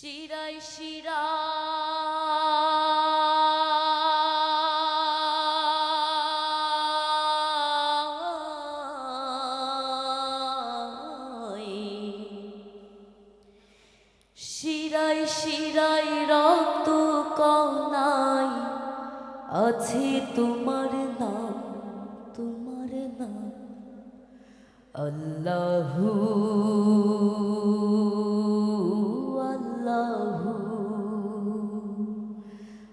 শিরাই শিরা। শিরাই শিরাই রক্ত কনাই আছে তোমার নাম তোমার নাম। আল্লাহু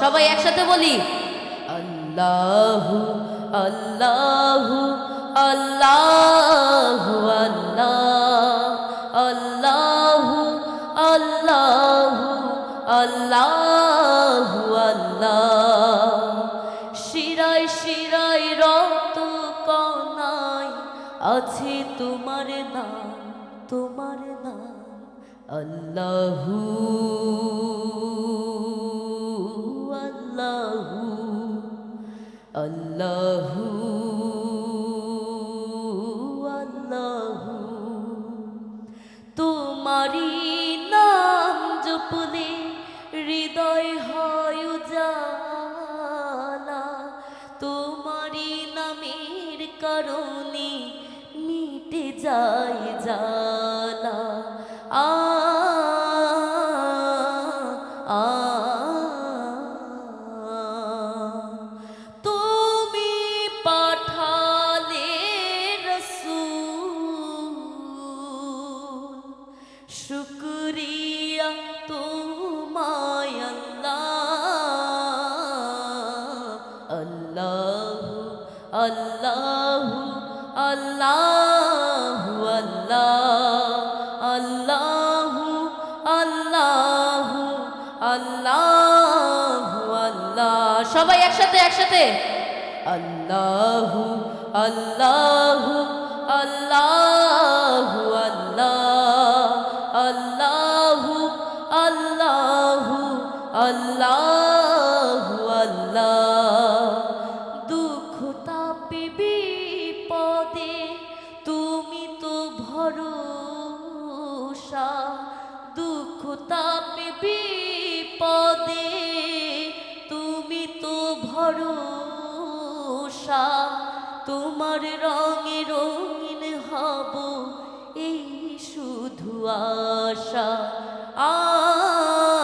সবাই একসাথে বলি, আল্লাহু আল্লাহু আল্লাহু, আল্লাহ, আল্লাহু আল্লাহু আল্লাহু, আল্লাহ। শিরায় শিরায় রক্ত কনাই আছে তোমার নাম তোমার নাম আল্লাহু আল্লাহু। হৃদয় হয় উজালা। তোমারি নামের কারণে মিটে যায় জালা আ আ তুমি আল্লাহ আল্লাহ আল্লাহ আল্লাহ আল্লাহ আল্লাহ সবাই একসাথে একসাথে। আল্লাহ আল্লাহ আল্লাহ আল্লাহ আল্লাহ আল্লাহ আল্লাহ। বিপদে, তুমি তো ভরসা, দুঃখ তাপে, বিপদে, তুমি তো ভরসা, তোমার রঙে রঙিন হব এই শুধু আশা আ আ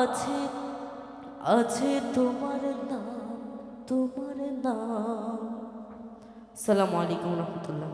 আছে আছে তোমার নাম তোমার নাম। সালামু আলাইকুম রহমতুল্লাহ।